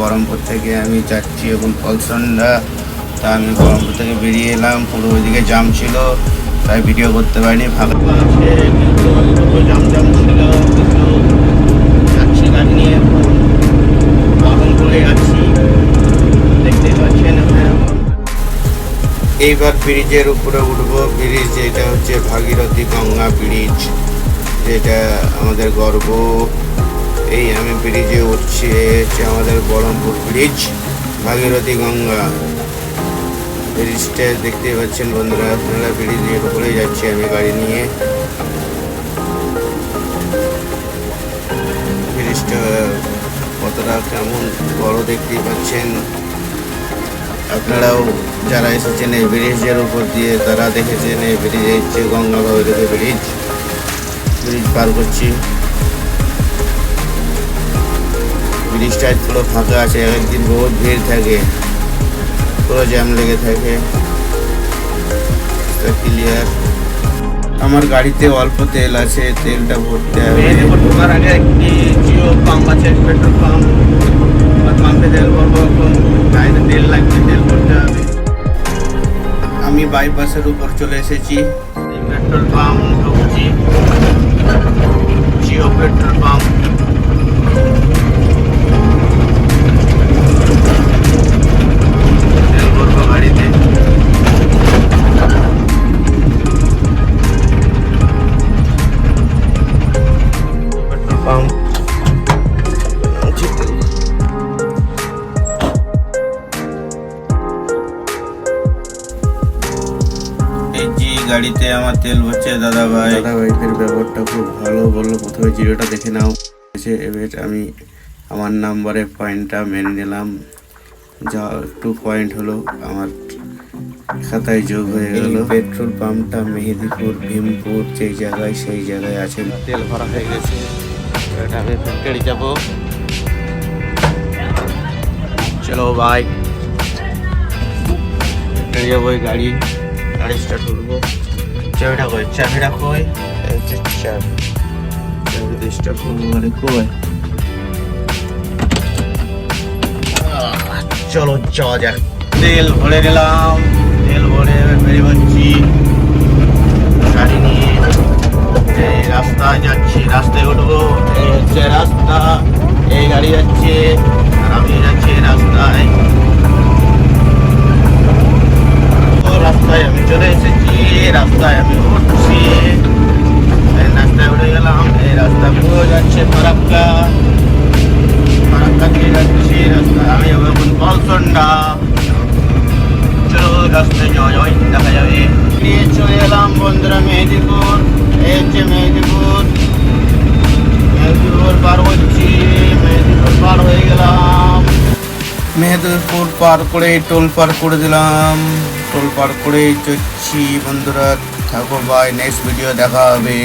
বহরমপুর থেকে আমি যাচ্ছি এখন পলসন্ডা তা আমি বহরমপুর থেকে বেরিয়ে এলাম, পুরো ওইদিকে জাম ছিল, তাই ভিডিও করতে পারিনি, ভালো জাম যাচ্ছি নিয়ে বহরমপুরে দেখতেই পাচ্ছেন এইবার ব্রিজের উপরে উঠবো, ব্রিজ এটা হচ্ছে ভাগীরথী গঙ্গা ব্রিজ, যেটা আমাদের গর্ব। এই আমি ব্রিজে উঠছি হচ্ছে আমাদের বহরমপুর ব্রিজ ভাগীরথী গঙ্গা। ব্রিজটা দেখতে পাচ্ছেন বন্ধুরা, আপনারা ব্রিজের উপরে যাচ্ছি আমি গাড়ি নিয়ে। ব্রিজটা কতটা কেমন বড় দেখতেই পাচ্ছেন। আপনারাও যারা এসেছেন এই ব্রিজের উপর দিয়ে, তারা দেখেছেন এই ব্রিজে হচ্ছে গঙ্গা ভাগীরথী ব্রিজ ব্রিজ পার করছি। ব্রিজটা পুরো ফাঁকা আছে একদিন বহুত ভিড় থাকে পুরো জ্যাম লেগে থাকে। ক্লিয়ার আমার গাড়িতে অল্প তেল আছে তেলটা ভরতে হবে। ঢোকার আগে একটি জিও পাম্প আছে পেট্রোল পাম্প পাম্পে তেল ভরবো এখন গাড়িতে তেল লাগবে তেল ভরতে হবে। আমি বাইপাসের উপর চলে এসেছি। পেট্রোল পাম্প গাড়িতে আমার তেল ভরছে দাদা ভাই দাদা ভাইদের ব্যবহারটা খুব ভালো বলল। প্রথমে জিরোটা দেখে নাও। এসে এবার আমি আমার নাম্বারে পয়েন্টটা মেনে নিলাম। যা একটু পয়েন্ট হলো আমার খাতায় যোগ হয়ে গেল। পেট্রোল পাম্পটা মেহেদিপুর ভীমপুর যে জায়গায় সেই জায়গায় আছে। তেল ভরা হয়ে গেছে। এবার আমি ফ্যাক্টরি যাব। চলো ভাই ফ্যাক্টরি যাব গাড়ি। গাড়ি স্টার্ট করব চাবিটা কই? চাবিটা কই? চাবি। স্টার্ট করব গাড়ি কই? চলো যাওয়া যাক। তেল ভরে নিলাম। তেল ভরে বেরিয়ে পাচ্ছি গাড়ি নিয়ে এই রাস্তায় যাচ্ছি। রাস্তায় উঠবো। এই হচ্ছে রাস্তা এই গাড়ি যাচ্ছে। আর আমি যাচ্ছি রাস্তায়। কলসন্ডা চলো চলে এলাম বন্ধুরা মেহেদিপুর এই হচ্ছে মেহেদিপুর মেহেদিপুর পার হচ্ছি মেহেদিপুর পার হয়ে গেলাম মেহেদিপুর পার করে টোল পার করে দিলাম। টোল পার করে চলছি বন্ধুরা। থাকো বাই নেক্সট ভিডিও দেখা হবে।